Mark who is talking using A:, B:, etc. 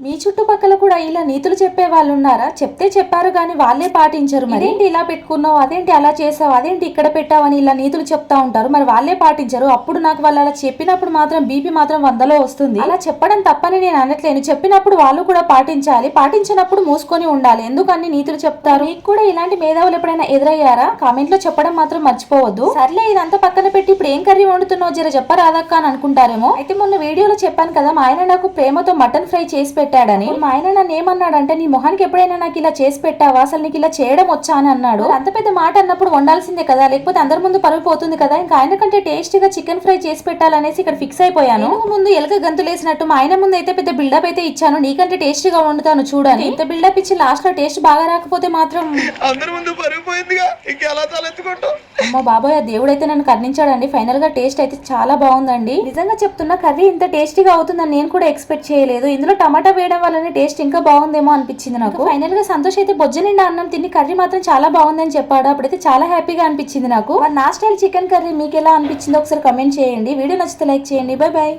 A: మీ చుట్టుపక్కల కూడా ఇలా నీతులు చెప్పే వాళ్ళు ఉన్నారా చెప్తే చెప్పారు కానీ వాళ్ళే పాటించరు మరి. ఏంటి ఇలా పెట్టుకున్నావు? అదేంటి అలా చేసావు? అదేంటి ఇక్కడ పెట్టావని ఇలా నీతులు చెప్తా ఉంటారు? మరి వాళ్ళే పాటించరు. అప్పుడు నాకు వాళ్ళు అలా చెప్పినప్పుడు మాత్రం బీపీ మాత్రం వందలో వస్తుంది. అలా చెప్పడం తప్పని నేను అనట్లేను. చెప్పినప్పుడు వాళ్ళు కూడా పాటించాలి. పాటించినప్పుడు మూసుకొని ఉండాలి. ఎందుకు అన్ని నీతులు చెప్తారు? మీకు కూడా ఇలాంటి మేధావులు ఎప్పుడైనా ఎదురయ్యారా? కామెంట్లో చెప్పడం మాత్రం మర్చిపోవద్దు. సర్లే ఇదంతా పక్కన పెట్టి ఇప్పుడు ఏం కర్రీ వండుతున్నావు? జర చెప్పరాదక్క అని అనుకుంటారేమో. అయితే మొన్న వీడియోలో చెప్పాను కదా మా ఆయన నాకు ప్రేమతో మటన్ ఫ్రై చేసి పెట్టాడని. మా ఆయన నన్ను ఏమన్నాడంటే నీ మొహానికి ఎప్పుడైనా నాకు ఇలా చేసి పెట్టావా? అసలు నీకు ఇలా చేయడం వచ్చా? అని అన్నాడు. అంత పెద్ద మాట అన్నప్పుడు వండాల్సిందే కదా. లేకపోతే అందరి ముందు పరుగు పోతుంది కదా. ఇంకా ఆయన కంటే టేస్టీగా చికెన్ ఫ్రై చేసి పెట్టాలనేసి ఇక్కడ ఫిక్స్ అయిపోయాను. ముందు ఎలక గంతులేసినట్టు మా ఆయన ముందు అయితే పెద్ద బిల్డప్ అయితే ఇచ్చాను. నీకంటే టేస్టీగా వండుతాను చూడని. ఇంత బిల్డప్ ఇచ్చి లాస్ట్లో టేస్ట్ బాగా రాకపోతే మాత్రం
B: అందరి ముందు పరుగు పోయిందిగా. ఇంకెలా తలెత్తుకుంటావు?
A: అమ్మ బాబాయ్ ఆ దేవుడైతే నన్ను కర్ణించాడండి. ఫైనల్గా టేస్ట్ అయితే చాలా బాగుందండి. నిజంగా చెప్తున్నా కర్రీ ఇంత టేస్టీగా అవుతుందని నేను కూడా ఎక్స్పెక్ట్ చేయలేదు. ఇందులో టమాటా వేయడం వల్లనే టేస్ట్ ఇంకా బాగుందేమో అనిపించింది నాకు. ఫైనల్గా సంతోష్ అయితే బొజ్జ నిండా అన్నం తిని కర్రీ మాత్రం చాలా బాగుందని చెప్పాడు. అప్పుడైతే చాలా హ్యాపీగా అనిపించింది నాకు. నా స్టైల్ చికెన్ కర్రీ మీకు ఎలా అనిపించిందో ఒకసారి కమెంట్ చేయండి. వీడియో నచ్చితే లైక్ చేయండి. Bye bye